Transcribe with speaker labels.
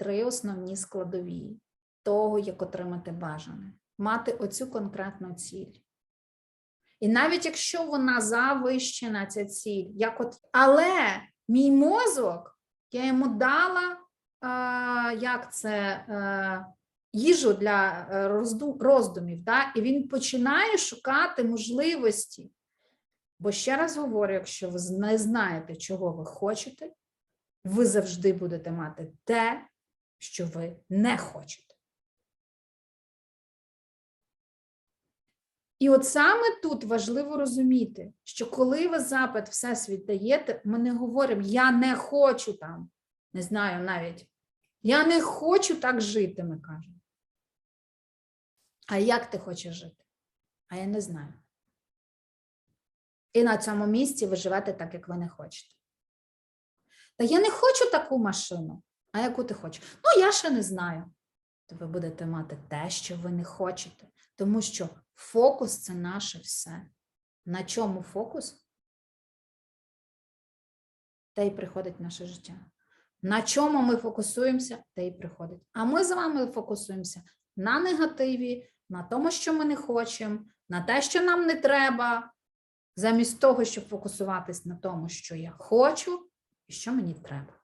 Speaker 1: три основні складові того, як отримати бажане. Мати оцю конкретну ціль. І навіть якщо вона завищена, ця ціль, як от, але мій мозок, я йому дала, а, як це, е, їжу для е, роздумів, да? і він починає шукати можливості. Бо ще раз говорю, якщо ви не знаєте, чого ви хочете, ви завжди будете мати те, що ви не хочете. І от саме тут важливо розуміти, що коли ви запит Всесвіт даєте, ми не говоримо Я не хочу там, не знаю навіть, я не хочу так жити, ми кажемо. А як ти хочеш жити? А я не знаю. І на цьому місці ви живете так, як ви не хочете. Та я не хочу таку машину. А яку ти хочеш? Ну, я ще не знаю. То ви будете мати те, що ви не хочете. Тому що фокус це наше все. На чому фокус? Те й приходить наше життя. На чому ми фокусуємося, те й приходить. А ми з вами фокусуємося на негативі, на тому, що ми не хочемо, на те, що нам не треба, замість того, щоб фокусуватись на тому, що я хочу і що мені треба.